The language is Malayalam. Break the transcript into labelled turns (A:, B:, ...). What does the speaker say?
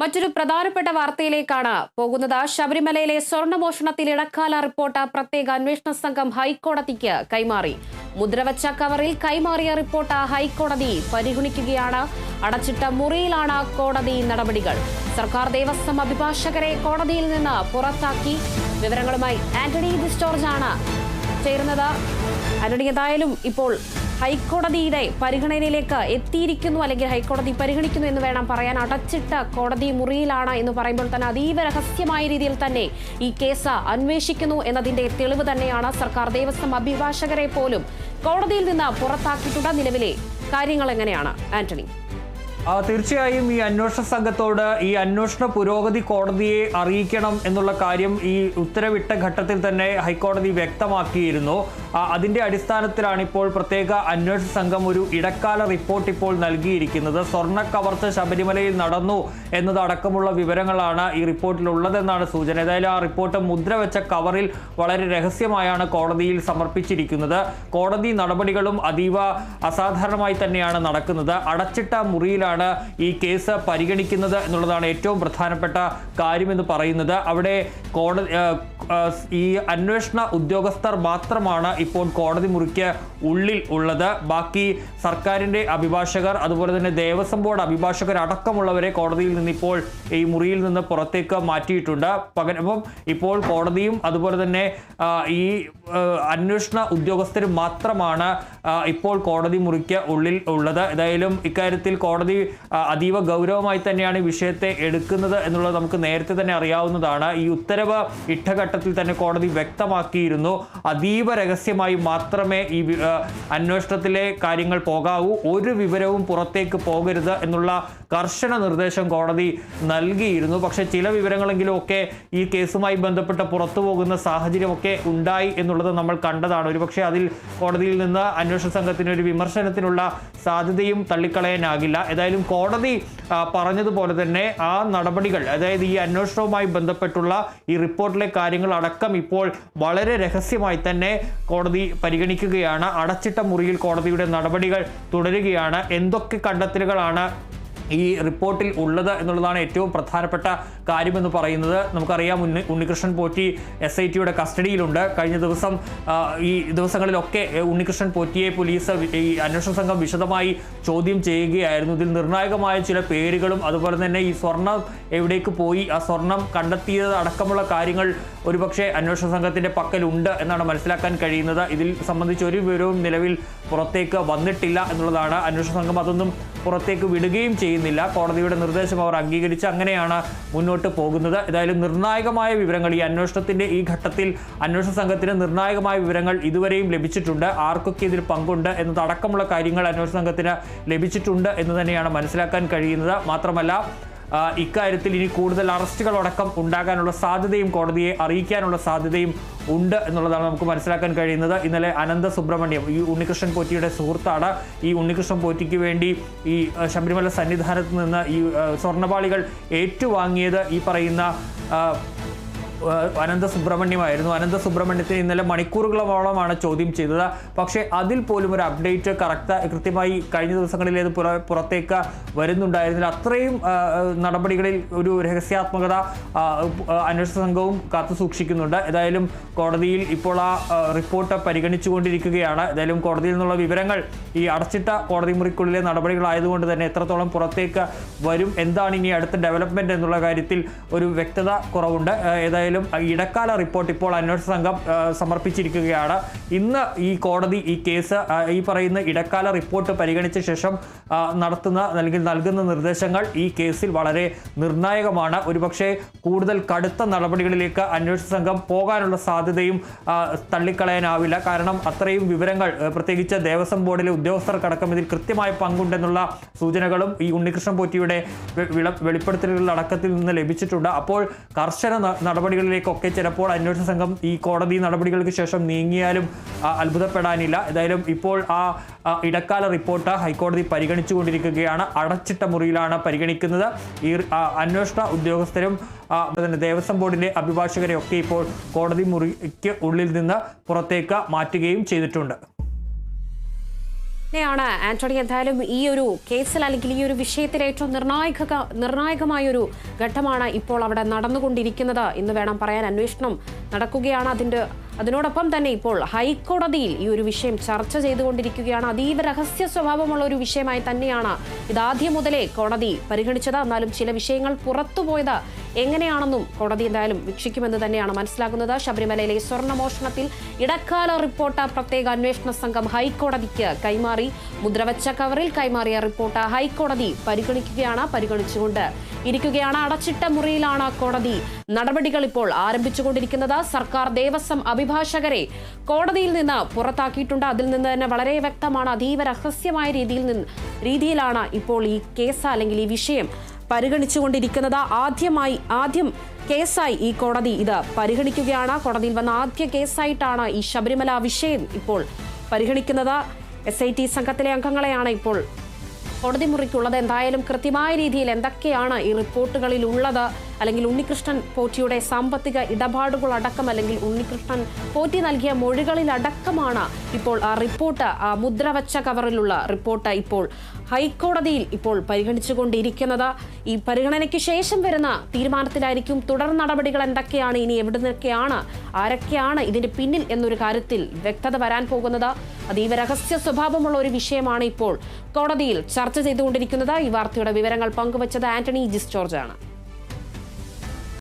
A: മറ്റൊരു പ്രധാനപ്പെട്ട വാർത്തയിലേക്കാണ് പോകുന്നത്. ശബരിമലയിലെ സ്വർണമോഷണത്തിൽ ഇടക്കാല റിപ്പോർട്ട് പ്രത്യേക അന്വേഷണ സംഘം ഹൈക്കോടതിക്ക് കൈമാറി. മുദ്രവച്ച കവറിൽ കൈമാറിയ റിപ്പോർട്ട് ഹൈക്കോടതി പരിഗണിക്കുകയാണ്. അടച്ചിട്ട മുറിയിലാണ് കോടതി നടപടികൾ. സർക്കാർ ദേവസ്വം അഭിഭാഷകരെ കോടതിയിൽ നിന്ന് പുറത്താക്കി. വിവരങ്ങളുമായി ആന്റണി ഡിസ്റ്റോർജ് ആണ് ചേരുന്നത്. ആന്റണി എന്തായാലും ഇപ്പോൾ ഹൈക്കോടതിയുടെ പരിഗണനയിലേക്ക് എത്തിയിരിക്കുന്നു അല്ലെങ്കിൽ ഹൈക്കോടതി പരിഗണിക്കുന്നു എന്ന് വേണം പറയാൻ. അടച്ചിട്ട കോടതി മുറിയിലാണ് എന്ന് പറയുമ്പോൾ തന്നെ അതീവ രഹസ്യമായ രീതിയിൽ തന്നെ ഈ കേസ് അന്വേഷിക്കുന്നു എന്നതിന്റെ തെളിവ് തന്നെയാണ് സർക്കാർ ദേവസ്വം അഭിഭാഷകരെ പോലും കോടതിയിൽ നിന്ന് പുറത്താക്കിയിട്ടുള്ള നിലവിലെ കാര്യങ്ങൾ എങ്ങനെയാണ്? ആന്റണി.
B: തീർച്ചയായും ഈ അന്വേഷണ സംഘത്തോട് ഈ അന്വേഷണ പുരോഗതി കോടതിയെ അറിയിക്കണം എന്നുള്ള കാര്യം ഈ ഉത്തരവിട്ട ഘട്ടത്തിൽ തന്നെ ഹൈക്കോടതി വ്യക്തമാക്കിയിരുന്നു. അതിന്റെ അടിസ്ഥാനത്തിലാണ് ഇപ്പോൾ പ്രത്യേക അന്വേഷണ സംഘം ഒരു ഇടക്കാല റിപ്പോർട്ട് ഇപ്പോൾ നൽകിയിരിക്കുന്നത്. സ്വർണ കവർച്ച ശബരിമലയിൽ നടന്നു എന്നതടക്കമുള്ള വിവരങ്ങളാണ് ഈ റിപ്പോർട്ടിൽ ഉള്ളതെന്നാണ് സൂചന. ഏതായാലും ആ റിപ്പോർട്ട് മുദ്ര വെച്ച കവറിൽ വളരെ രഹസ്യമായാണ് കോടതിയിൽ സമർപ്പിച്ചിരിക്കുന്നത്. കോടതി നടപടികളും അതീവ അസാധാരണമായി തന്നെയാണ് നടക്കുന്നത്. അടച്ചിട്ട മുറിയിലാണ് ഈ കേസ് പരിഗണിക്കുന്നത് എന്നുള്ളതാണ് ഏറ്റവും പ്രധാനപ്പെട്ട കാര്യമെന്ന് പറയുന്നത്. അവിടെ കോടതി ഈ അന്വേഷണ ഉദ്യോഗസ്ഥർ മാത്രമാണ് ഇപ്പോൾ കോടതി മുറിക്ക് ഉള്ളിൽ ഉള്ളത്. ബാക്കി സർക്കാരിന്റെ അഭിഭാഷകർ അതുപോലെ തന്നെ ദേവസ്വം ബോർഡ് അഭിഭാഷകർ അടക്കമുള്ളവരെ കോടതിയിൽ നിന്ന് ഇപ്പോൾ ഈ മുറിയിൽ നിന്ന് പുറത്തേക്ക് മാറ്റിയിട്ടുണ്ട്. പകരം ഇപ്പോൾ കോടതിയും അതുപോലെ തന്നെ ഈ അന്വേഷണ ഉദ്യോഗസ്ഥരും മാത്രമാണ് ഇപ്പോൾ കോടതി മുറിക്ക് ഉള്ളിൽ ഉള്ളത്. ഏതായാലും ഇക്കാര്യത്തിൽ കോടതി അതീവ ഗൗരവമായി തന്നെയാണ് ഈ വിഷയത്തെ എടുക്കുന്നത് എന്നുള്ളത് നമുക്ക് നേരത്തെ തന്നെ അറിയാവുന്നതാണ്. ഈ ഉത്തരവ് ഇട്ടഘട്ടത്തിൽ തന്നെ കോടതി വ്യക്തമാക്കിയിരുന്നു. അതീവ രഹസ്യമായി മാത്രമേ ഈ അന്വേഷണത്തിലെ കാര്യങ്ങൾ പോകാവൂ. ഒരു വിവരവും പുറത്തേക്ക് പോകരുത് എന്നുള്ള കർശന നിർദ്ദേശം കോടതി നൽകിയിരുന്നു. പക്ഷേ ചില വിവരങ്ങളെങ്കിലും ഒക്കെ ഈ കേസുമായി ബന്ധപ്പെട്ട് പുറത്തു പോകുന്ന സാഹചര്യമൊക്കെ ഉണ്ടായി എന്നുള്ളത് നമ്മൾ കണ്ടതാണ്. ഒരുപക്ഷെ അതിൽ കോടതിയിൽ നിന്ന് അന്വേഷണ സംഘത്തിന് ഒരു വിമർശനത്തിനുള്ള സാധ്യതയും തള്ളിക്കളയാനാകില്ല. ഏതായാലും കോടതി പറഞ്ഞതുപോലെ തന്നെ ആ നടപടികൾ അതായത് ഈ അന്വേഷണവുമായി ബന്ധപ്പെട്ടുള്ള ഈ റിപ്പോർട്ടിലെ കാര്യങ്ങൾ അടക്കം ഇപ്പോൾ വളരെ രഹസ്യമായി തന്നെ കോടതി പരിഗണിക്കുകയാണ്. അടച്ചിട്ട മുറിയിൽ കോടതിയുടെ നടപടികൾ തുടരുകയാണ്. എന്തൊക്കെ കണ്ടെത്തലുകളാണ് ഈ റിപ്പോർട്ടിൽ ഉള്ളത് എന്നുള്ളതാണ് ഏറ്റവും പ്രധാനപ്പെട്ട കാര്യമെന്ന് പറയുന്നത്. നമുക്കറിയാം ഉണ്ണി ഉണ്ണികൃഷ്ണൻ പോറ്റി എസ് ഐ ടിയുടെ കസ്റ്റഡിയിലുണ്ട്. കഴിഞ്ഞ ദിവസം ഈ ദിവസങ്ങളിലൊക്കെ ഉണ്ണികൃഷ്ണൻ പോറ്റിയെ പോലീസ് ഈ അന്വേഷണ സംഘം വിശദമായി ചോദ്യം ചെയ്യുകയായിരുന്നു. ഇതിൽ നിർണായകമായ ചില പേരുകളും അതുപോലെ തന്നെ ഈ സ്വർണം എവിടേക്ക് പോയി ആ സ്വർണം കണ്ടെത്തിയത് അടക്കമുള്ള കാര്യങ്ങൾ ഒരുപക്ഷെ അന്വേഷണ സംഘത്തിന്റെ പക്കലുണ്ട് എന്നാണ് മനസ്സിലാക്കാൻ കഴിയുന്നത്. ഇതിൽ സംബന്ധിച്ച് ഒരു വിവരവും നിലവിൽ പുറത്തേക്ക് വന്നിട്ടില്ല എന്നുള്ളതാണ് അന്വേഷണ സംഘം. അതൊന്നും പുറത്തേക്ക് വിടുകയും ചെയ്യുന്നില്ല. കോടതിയുടെ നിർദ്ദേശം അവർ അംഗീകരിച്ച് അങ്ങനെയാണ് മുന്നോട്ട് പോകുന്നത്. ഏതായാലും നിർണായകമായ വിവരങ്ങൾ ഈ അന്വേഷണത്തിന്റെ ഈ ഘട്ടത്തിൽ അന്വേഷണ സംഘത്തിന് നിർണായകമായ വിവരങ്ങൾ ഇതുവരെയും ലഭിച്ചിട്ടുണ്ട്. ആർക്കൊക്കെ ഇതിൽ പങ്കുണ്ട് എന്നതടക്കമുള്ള കാര്യങ്ങൾ അന്വേഷണ സംഘത്തിന് ലഭിച്ചിട്ടുണ്ട് എന്ന് തന്നെയാണ് മനസ്സിലാക്കാൻ കഴിയുന്നത്. മാത്രമല്ല ഇക്കാര്യത്തിൽ ഇനി കൂടുതൽ അറസ്റ്റുകളടക്കം ഉണ്ടാകാനുള്ള സാധ്യതയും കോടതിയെ അറിയിക്കാനുള്ള സാധ്യതയും ഉണ്ട് എന്നുള്ളതാണ് നമുക്ക് മനസ്സിലാക്കാൻ കഴിയുന്നത്. ഇന്നലെ അനന്ത സുബ്രഹ്മണ്യം ഈ ഉണ്ണികൃഷ്ണൻ പോറ്റിയുടെ സുഹൃത്താണ്. ഈ ഉണ്ണികൃഷ്ണൻ പോറ്റിക്ക് വേണ്ടി ഈ ശബരിമല സന്നിധാനത്ത് നിന്ന് ഈ സ്വർണപാളികൾ ഏറ്റുവാങ്ങിയത് ഈ പറയുന്ന അനന്ത സുബ്രഹ്മണ്യമായിരുന്നു. അനന്ത സുബ്രഹ്മണ്യത്തിന് ഇന്നലെ മണിക്കൂറുകളോളമാണ് ചോദ്യം ചെയ്തത്. പക്ഷേ അതിൽ പോലും ഒരു അപ്ഡേറ്റ് കറക്റ്റ് കൃത്യമായി കഴിഞ്ഞ ദിവസങ്ങളിൽ പുറ പുറത്തേക്ക് വരുന്നുണ്ടായിരുന്നില്ല. അത്രയും നടപടികളിൽ ഒരു രഹസ്യാത്മകത അന്വേഷണ സംഘവും കാത്തു സൂക്ഷിക്കുന്നുണ്ട്. ഏതായാലും കോടതിയിൽ ഇപ്പോൾ ആ റിപ്പോർട്ട് പരിഗണിച്ചുകൊണ്ടിരിക്കുകയാണ്. ഏതായാലും കോടതിയിൽ നിന്നുള്ള വിവരങ്ങൾ ഈ അടച്ചിട്ട കോടതി മുറിക്കുള്ളിലെ നടപടികളായതുകൊണ്ട് തന്നെ എത്രത്തോളം പുറത്തേക്ക് വരും എന്താണ് ഇനി അടുത്ത ഡെവലപ്മെന്റ് എന്നുള്ള കാര്യത്തിൽ ഒരു വ്യക്തത കുറവുണ്ട്. ഏഹ് ഏതായാലും ഇടക്കാല റിപ്പോർട്ട് ഇപ്പോൾ അന്വേഷണ സംഘം സമർപ്പിച്ചിരിക്കുകയാണ്. ഇന്ന് ഈ കോടതി ഈ കേസ് ഈ പറയുന്ന ഇടക്കാല റിപ്പോർട്ട് പരിഗണിച്ച ശേഷം നടത്തുന്ന അല്ലെങ്കിൽ നൽകുന്ന നിർദ്ദേശങ്ങൾ ഈ കേസിൽ വളരെ നിർണായകമാണ്. ഒരുപക്ഷെ കൂടുതൽ കടുത്ത നടപടികളിലേക്ക് അന്വേഷണ സംഘം പോകാനുള്ള സാധ്യതയും തള്ളിക്കളയാനാവില്ല. കാരണം അത്രയും വിവരങ്ങൾ പ്രത്യേകിച്ച് ദേവസ്വം ബോർഡിലെ ഉദ്യോഗസ്ഥർക്കടക്കം ഇതിൽ കൃത്യമായ പങ്കുണ്ടെന്നുള്ള സൂചനകളും ഈ ഉണ്ണികൃഷ്ണൻ പോറ്റിയുടെ വെളിപ്പെടുത്തലുകളുടെ അടക്കത്തിൽ നിന്ന് ലഭിച്ചിട്ടുണ്ട്. അപ്പോൾ കർശന ന- നടപടികളിലേക്കൊക്കെ ചിലപ്പോൾ അന്വേഷണ സംഘം ഈ കോടതി നടപടികൾക്ക് ശേഷം നീങ്ങിയാലും അത്ഭുതപ്പെടാനില്ല. ഏതായാലും ഇപ്പോൾ ആ ഇടക്കാല റിപ്പോർട്ട് ഹൈക്കോടതി പരിഗണിച്ചുകൊണ്ടിരിക്കുകയാണ്. അടച്ചിട്ട മുറിയിലാണ് പരിഗണിക്കുന്നത്. ഈ അന്വേഷണ ഉദ്യോഗസ്ഥരും തന്നെ ദേവസ്വം ബോർഡിന്റെ അഭിഭാഷകരെയൊക്കെ ഇപ്പോൾ കോടതി മുറിക്ക് ഉള്ളിൽ നിന്ന് പുറത്തേക്ക് മാറ്റുകയും ചെയ്തിട്ടുണ്ട്. ാണ്
A: ആന്റണി. എന്തായാലും ഈ ഒരു കേസിൽ അല്ലെങ്കിൽ ഈ ഒരു വിഷയത്തിൽ ഏറ്റവും നിർണായക നിർണായകമായൊരു ഘട്ടമാണ് ഇപ്പോൾ അവിടെ നടന്നുകൊണ്ടിരിക്കുന്നത് എന്ന് വേണം പറയാൻ. അന്വേഷണം നടക്കുകയാണ് അതിന്റെ അതിനോടൊപ്പം തന്നെ ഇപ്പോൾ ഹൈക്കോടതിയിൽ ഈ ഒരു വിഷയം ചർച്ച ചെയ്തുകൊണ്ടിരിക്കുകയാണ്. അതീവ രഹസ്യ സ്വഭാവമുള്ള ഒരു വിഷയമായി തന്നെയാണ് ഇതാദ്യം മുതലേ കോടതി പരിഗണിച്ചത്. എന്നാലും ചില വിഷയങ്ങൾ പുറത്തുപോയത് എങ്ങനെയാണെന്നും കോടതി എന്തായാലും വീക്ഷിക്കുമെന്ന് തന്നെയാണ് മനസ്സിലാക്കുന്നത് ശബരിമലയിലെ സ്വർണമോഷണത്തിൽ ഇടക്കാല റിപ്പോർട്ട് പ്രത്യേക അന്വേഷണ സംഘം ഹൈക്കോടതിക്ക് കൈമാറി. മുദ്രവച്ച കവറിൽ കൈമാറിയ റിപ്പോർട്ട് ഹൈക്കോടതി പരിഗണിക്കുകയാണ് പരിഗണിച്ചുകൊണ്ട് ഇരിക്കുകയാണ്. അടച്ചിട്ട മുറിയിലാണ് കോടതി നടപടികൾ ഇപ്പോൾ ആരംഭിച്ചുകൊണ്ടിരിക്കുന്നത്. സർക്കാർ ദേവസ്വം അഭിഭാഷകരെ കോടതിയിൽ നിന്ന് പുറത്താക്കിയിട്ടുണ്ട്. അതിൽ നിന്ന് തന്നെ വളരെ വ്യക്തമാണ്. അതീവ രഹസ്യമായ രീതിയിൽ നിന്ന് രീതിയിലാണ് ഇപ്പോൾ ഈ കേസ് അല്ലെങ്കിൽ ഈ വിഷയം പരിഗണിച്ചുകൊണ്ടിരിക്കുന്നത്. ആദ്യമായി ആദ്യം കേസായി ഈ കോടതി ഇത് പരിഗണിക്കുകയാണ്. കോടതിയിൽ വന്ന ആദ്യ കേസായിട്ടാണ് ഈ ശബരിമല വിഷയം ഇപ്പോൾ പരിഗണിക്കുന്നത്. എസ് ഐ ടി സംഘത്തിലെ അംഗങ്ങളെയാണ് ഇപ്പോൾ കോടതി മുറിക്കുള്ളത്. എന്തായാലും കൃത്യമായ രീതിയിൽ എന്തൊക്കെയാണ് ഈ റിപ്പോർട്ടുകളിൽ ഉള്ളത്? അല്ലെങ്കിൽ ഉണ്ണികൃഷ്ണൻ പോറ്റിയുടെ സാമ്പത്തിക ഇടപാടുകൾ അടക്കം അല്ലെങ്കിൽ ഉണ്ണികൃഷ്ണൻ പോറ്റി നൽകിയ മൊഴികളിലടക്കമാണ് ഇപ്പോൾ ആ റിപ്പോർട്ട് ആ മുദ്രവച്ച കവറിലുള്ള റിപ്പോർട്ട് ഇപ്പോൾ ഹൈക്കോടതിയിൽ ഇപ്പോൾ പരിഗണിച്ചുകൊണ്ടിരിക്കുന്നത്. ഈ പരിഗണനയ്ക്ക് ശേഷം വരുന്ന തീരുമാനത്തിലായിരിക്കും തുടർ നടപടികൾ എന്തൊക്കെയാണ് ഇനി എവിടെ നിന്നൊക്കെയാണ് ആരൊക്കെയാണ് ഇതിന്റെ പിന്നിൽ എന്നൊരു കാര്യത്തിൽ വ്യക്തത വരാൻ പോകുന്നത്. അതീവ രഹസ്യ സ്വഭാവമുള്ള ഒരു വിഷയമാണ് ഇപ്പോൾ കോടതിയിൽ ചർച്ച ചെയ്തുകൊണ്ടിരിക്കുന്നത്. ഈ വാർത്തയുടെ വിവരങ്ങൾ പങ്കുവച്ചത് ആന്റണി ജിസ് ജോർജ് ആണ്